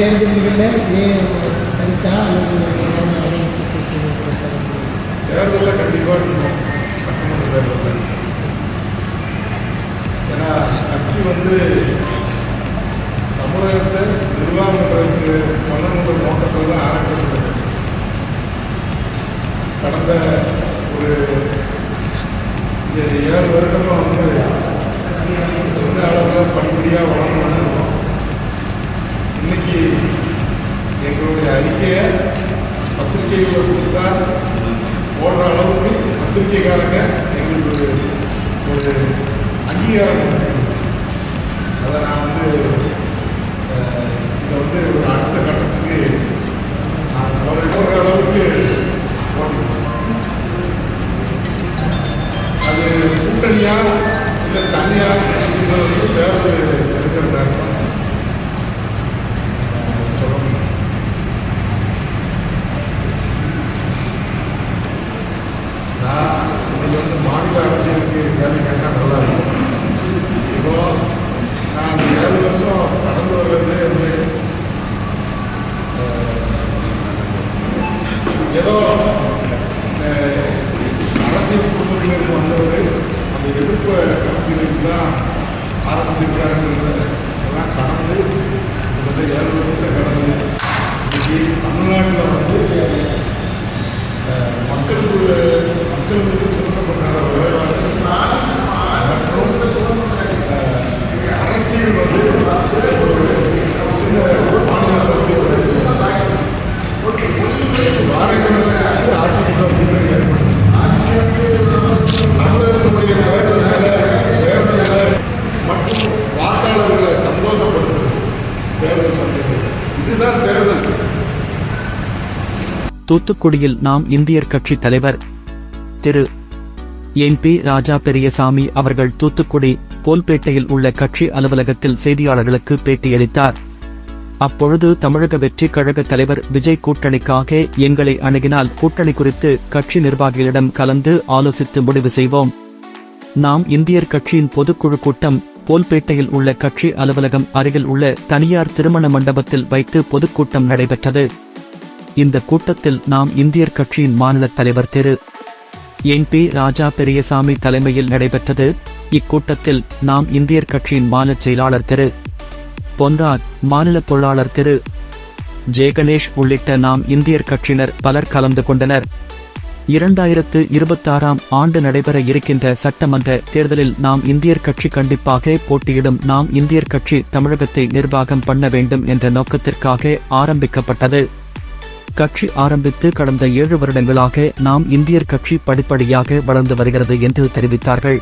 தேர்தல்களில் ஏன் அல்லது தேர்தலில் கண்டிப்பாக இருக்கும் சட்டமன்ற தேர்தலில் ஏன்னா கட்சி வந்து தமிழகத்தை நிர்வாகம் பண்ணுறதுக்கு பண்ணணுன்ற நோக்கத்தில் தான் ஆரம்பிக்கப்பட்ட கட்சி. கடந்த ஒரு ஏழு வருடமாக வந்து சின்ன அளவில் படிப்படியாக இருக்கும். பத்திரிகைகளில் கொடுத்தா போடுற அளவுக்கு பத்திரிகைக்காரங்க எங்களுக்கு ஒரு ஒரு அங்கீகாரம் கொடுத்துருக்காங்க. அதை நான் வந்து இதை வந்து ஒரு அடுத்த கட்டத்துக்கு நான் போகிற போடுற அளவுக்கு போடணும் அது கூட்டணியாக இல்லை தனியாக தேர்தல் இருக்கிற நேரமாக தான் அஹ், சொல்ல முடியும் நான் இன்னைக்கு வந்து அரசியலுக்கு கேள்வி கேட்டால் நல்லா இருக்கும். இப்போ நான் அந்த ஏழு வருஷம் கடந்து வர்றது வந்து ஏதோ அரசியல் குடும்பத்திலிருந்து வந்தவர் அந்த எதிர்ப்பு கமிட்டிகளுக்கு தான் ஆரம்பிச்சிருக்காருங்கிறத எல்லாம் கடந்து கிட்டத்தட்ட ஏழு வருஷத்தை கடந்து இன்னைக்கு தமிழ்நாட்டில் வந்து தேர்தல் இதுதான் தேர்தல். தூத்துக்குடியில் நாம் இந்தியர் கட்சி தலைவர் திரு. N P. ராஜா பெரியசாமி அவர்கள் தூத்துக்குடி போல்பேட்டையில் உள்ள கட்சி அலுவலகத்தில் செய்தியாளர்களுக்கு பேட்டியளித்தார். அப்பொழுது தமிழக வெற்றி கழக தலைவர் விஜய் கூட்டணிக்காக எங்களை அணுகினால் கூட்டணி குறித்து கட்சி நிர்வாகிகளிடம் கலந்து ஆலோசித்து முடிவு செய்வோம். நாம் இந்தியர் கட்சியின் பொதுக்குழு கூட்டம் கோல்பேட்டையில் உள்ள கட்சி அலுவலகம் அருகில் உள்ள தனியார் திருமண மண்டபத்தில் வைத்து பொதுக்கூட்டம் நடைபெற்றது. இந்த கூட்டத்தில் நாம் இந்தியர் கட்சியின் மாநில தலைவர் திரு. என். பி. ராஜா பெரியசாமி தலைமையில் நடைபெற்றது. இக்கூட்டத்தில் நாம் இந்தியர் கட்சியின் மாநில செயலாளர் திரு. பொன்ராஜ் மாநில பொருளாளர் திரு. ஜெயகணேஷ் உள்ளிட்ட நாம் இந்தியர் கட்சியினர் பலர் கலந்து கொண்டனர். இரண்டாயிரத்து இருபத்தாறாம் ஆண்டு நடைபெற இருக்கின்ற சட்டமன்ற தேர்தலில் நாம் இந்தியர் கட்சி கண்டிப்பாக போட்டியிடும். நாம் இந்தியர் கட்சி தமிழகத்தை நிர்வாகம் பண்ண வேண்டும் என்ற நோக்கத்திற்காக ஆரம்பிக்கப்பட்டது. கட்சி ஆரம்பித்து கடந்த ஏழு வருடங்களாக நாம் இந்தியர் கட்சி படிப்படியாக வளர்ந்து வருகிறது என்று தெரிவித்தார்கள்.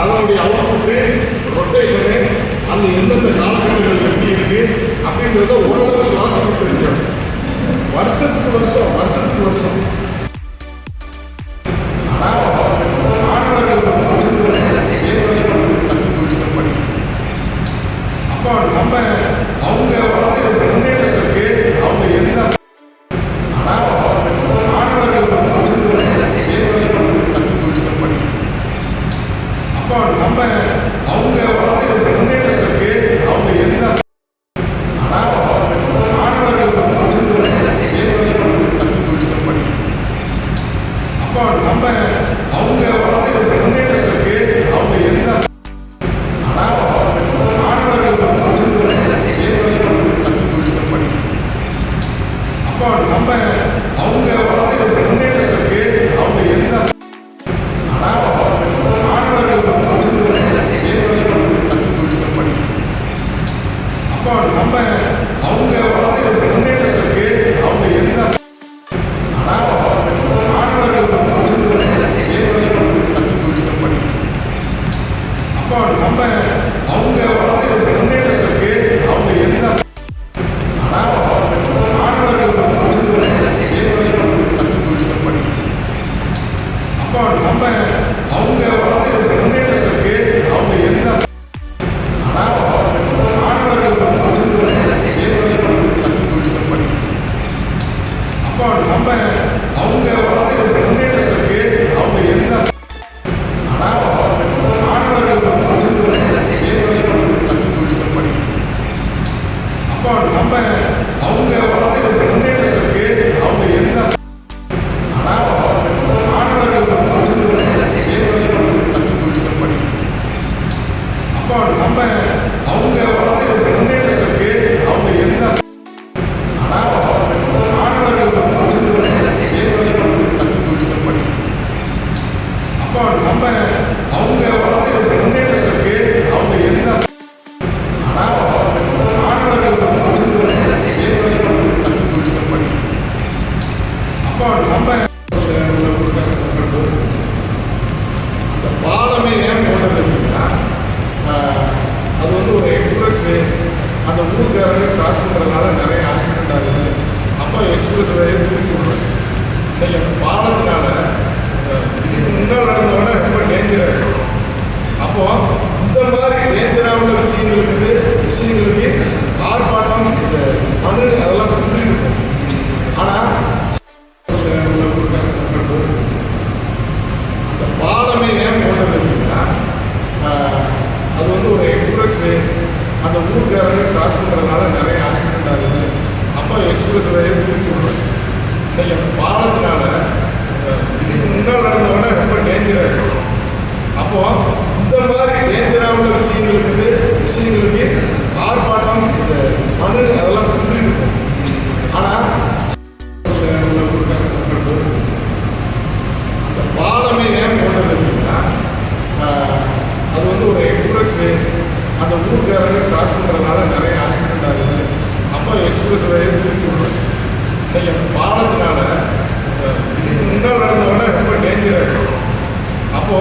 அதனுடைய அவுட்புட்டு ரொட்டேஷனு அந்த எந்தெந்த காலகட்டங்கள் எப்படி இருக்கு அப்படின்றத ஓரளவு சுவாசிக்கிட்டு இருக்கிறோம் வருஷத்துக்கு வருஷம் வருஷத்துக்கு வருஷம். ஆனால் மாணவர்கள் வந்து தேசிய அப்போ நம்ம அவங்க வந்து முன்னேற்றத்திற்கு ஸோ நம்ம அவங்க வந்து ஒரு முன்னேற்றத்திற்கு அவங்க எளிதாக ஆனால் மாணவர்கள் வந்து விருதுகளை தேசிய கல்வி அப்போ நம்ம அவங்க வந்து ஒரு முன்னேற்றத்திற்கு அவங்க எளிதாக ஆனால் மாணவர்கள் வந்து விருதுகளை தேசிய கல்வி அப்போ நம்ம அவங்க வந்து ஒரு முன்னேற்றத்திற்கு அவங்க எளிதாக அந்த ஊருக்காரங்க கிராஸ் பண்ணுறதுனால நிறைய ஆக்சிடெண்ட் ஆகுது அப்போ எக்ஸ்பிரஸ் வேயை தூக்கி விடுறோம் சரி அந்த பாலத்தினால முன்னால் நடந்த விட ரொம்ப டேஞ்சராக இருக்கும் அப்போ இந்த மாதிரி டேஞ்சராக உள்ள விஷயங்களுக்கு விஷயங்களுக்கு ஆர்ப்பாட்டம் இந்த மனு அதெல்லாம் கொடுத்துட்டு இருக்கும். ஆனால் உள்ள கொடுத்தாரு அந்த பாலமே ஏன் போனது அப்படின்னா ஆஹ், அது வந்து ஒரு எக்ஸ்பிரஸ் வே அந்த ஊருக்காரங்க கிராஸ் பண்ணுறதுனால நிறைய ஆக்சிடென்ட் ஆகுது அப்போ எக்ஸ்பிரஸ் வேயை தூக்கி விடுறோம் சரி அந்த பாலத்தினால ஆஹ், இதுக்கு முன்னால் நடந்த விட ரொம்ப டேஞ்சராக இருக்கும் அப்போ இந்த மாதிரி டேஞ்சராக உள்ள விஷயங்களுக்கு விஷயங்களுக்கு ஆர்ப்பாட்டம் இந்த மனு அதெல்லாம் கொடுத்துட்டு இருக்கும் ஆனால் உள்ள கொடுத்தாரு அந்த பாலமே ஏன் போனது அப்படின்னா ஆஹ், அது வந்து ஒரு எக்ஸ்பிரஸ் வே அந்த ஊருக்காரங்க கிராஸ் பண்ணுறதுனால நிறைய ஆக்சிடென்ட் ஆகுது அப்போ எக்ஸ்பிரஸ் வேயை தூக்கி விடுறோம் சரி அந்த பாலத்தினால இதுக்கு முன்னால் நடந்த ரொம்ப டேஞ்சராக இருக்கும். அப்போ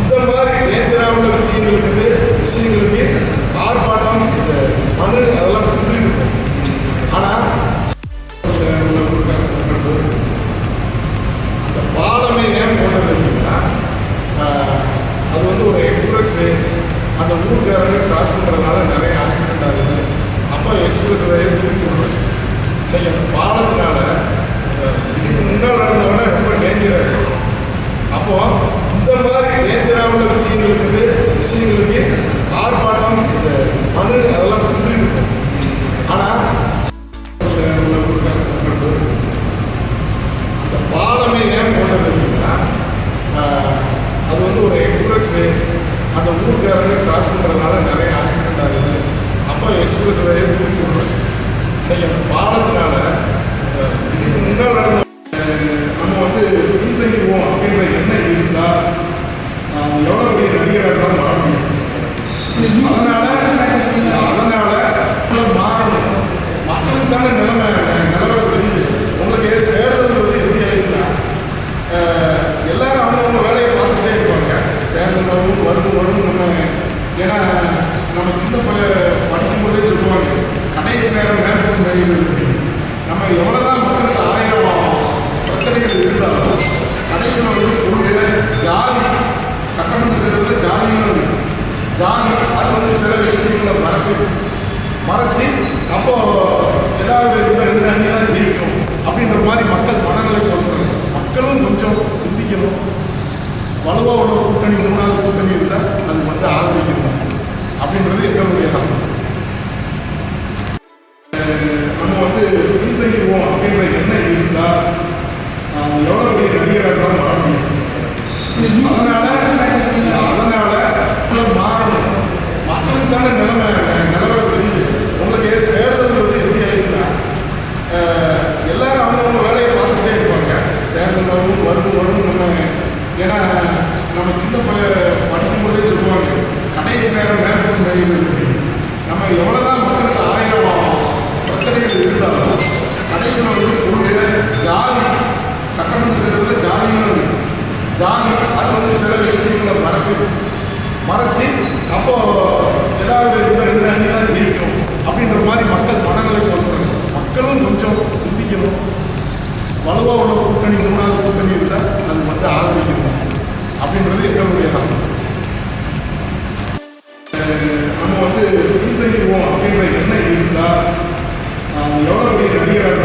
இந்த மாதிரி டேஞ்சராக உள்ள விஷயங்களுக்கு விஷயங்களுக்கு ஆர்ப்பாட்டம் மனு அதெல்லாம் கொடுத்துட்டு இருக்கும் ஆனால் அந்த பாலமே ஏன் போனது அப்படின்னா அது வந்து ஒரு எக்ஸ்பிரஸ் வே அந்த ஊருக்காரங்க கிராஸ் பண்ணுறதுனால நிறைய ஆக்சிடென்ட் ஆகுது. அப்போ எக்ஸ்பிரஸ் வேயை தூக்கி விடுறோம் சரி அந்த பாலத்தினால இதுக்கு முன்னால் நடந்த ரொம்ப டேஞ்சராக இருக்கும். அப்போ இந்த மாதிரி டேஞ்சராக உள்ள விஷயங்களுக்கு விஷயங்களுக்கு ஆர்ப்பாட்டம் மனு அதெல்லாம் கொடுத்துட்டு இருக்கும். ஆனால் அந்த பாலமே ஏன் போனது அப்படின்னா அது வந்து ஒரு எக்ஸ்பிரஸ் வே அந்த ஊருக்காரங்க கிராஸ் பண்ணுறதுனால நிறைய ஆக்சிடென்ட் ஆகுது. அப்போ எக்ஸ்பிரஸ் வேயை தூக்கி விடுறோம் சரி பாலத்தினால இதுக்கு முன்னால் நடந்த நம்ம வந்து பின்தங்கிடுவோம் அப்படின்ற எண்ணம் இருந்தால் ஆஹ், எவ்வளோ பெரிய நடிகராக இருந்தாலும் வாழ முடியும் அதனால அதனால மக்கள் மாறணும் மக்களுக்கு தானே நிலைமை நிலவரம் தெரியுது உங்களுக்கு தேர்தல் வந்து எப்படி ஆயிருக்குன்னா ஆஹ், எல்லாரும் அவங்கவுங்க வேலையை பார்த்துட்டே இருப்பாங்க தேர்தல் வரும் வரும் வரும் நம்ம ஏன்னா நம்ம சின்ன பிள்ளை படிக்கும்போதே சொல்லுவாங்க கடைசி நேரம் இருக்கு. நம்ம எவ்வளவுதான் மக்களுக்கு ஆயிரம் பிரச்சனைகள் இருந்தாலும் கடைசியில் வந்து கொள்கை ஜாதி சட்டமன்றத்தில் ஜாதியும் ஜாதி அது வந்து சில விஷயங்களை மறைச்சு மறைச்சு அப்போ ஏதாவது இந்த ரெண்டு அணி தான் ஜெயிக்கும் அப்படின்ற மாதிரி மக்கள் மனநிலை வந்துடும் மக்களும் கொஞ்சம் சிந்திக்கணும். வலுவா உள்ள கூட்டணி மூணாவது கூட்டணி இருந்தால் அது வந்து ஆதரிக்கணும். அப்படின்றது எங்களுடைய எண்ணம் வந்து பின்தங்கிடுவோம் அப்படின்ற எண்ணம் இருந்தால் ஆஹ் எவ்வளோ பெரிய நடிகராக இருந்தாலும் வாழ முடியும். அதனால அதனால மாறணும் மக்களுக்கு தானே நிலைமை? ஜாதி அது வந்து சில விஷயங்களை மறைச்சி மறைச்சி அப்போ ஏதாவது இந்த ரெண்டு அணி தான் ஜெயிக்கும் அப்படின்ற மாதிரி மக்கள் மனநிலைக்கு வந்துடுறாங்க மக்களும் கொஞ்சம் சிந்திக்கணும். வலுவாக உள்ள கூட்டணி மூணாவது கூட்டணி இருந்தால் அது வந்து ஆதரிக்கணும் அப்படின்றது எங்களுடைய நம்பர் நம்ம வந்து பின்தங்கிடுவோம் அப்படின்ற எண்ணம் இருந்தால் எவ்வளோ பெரிய நடிகர்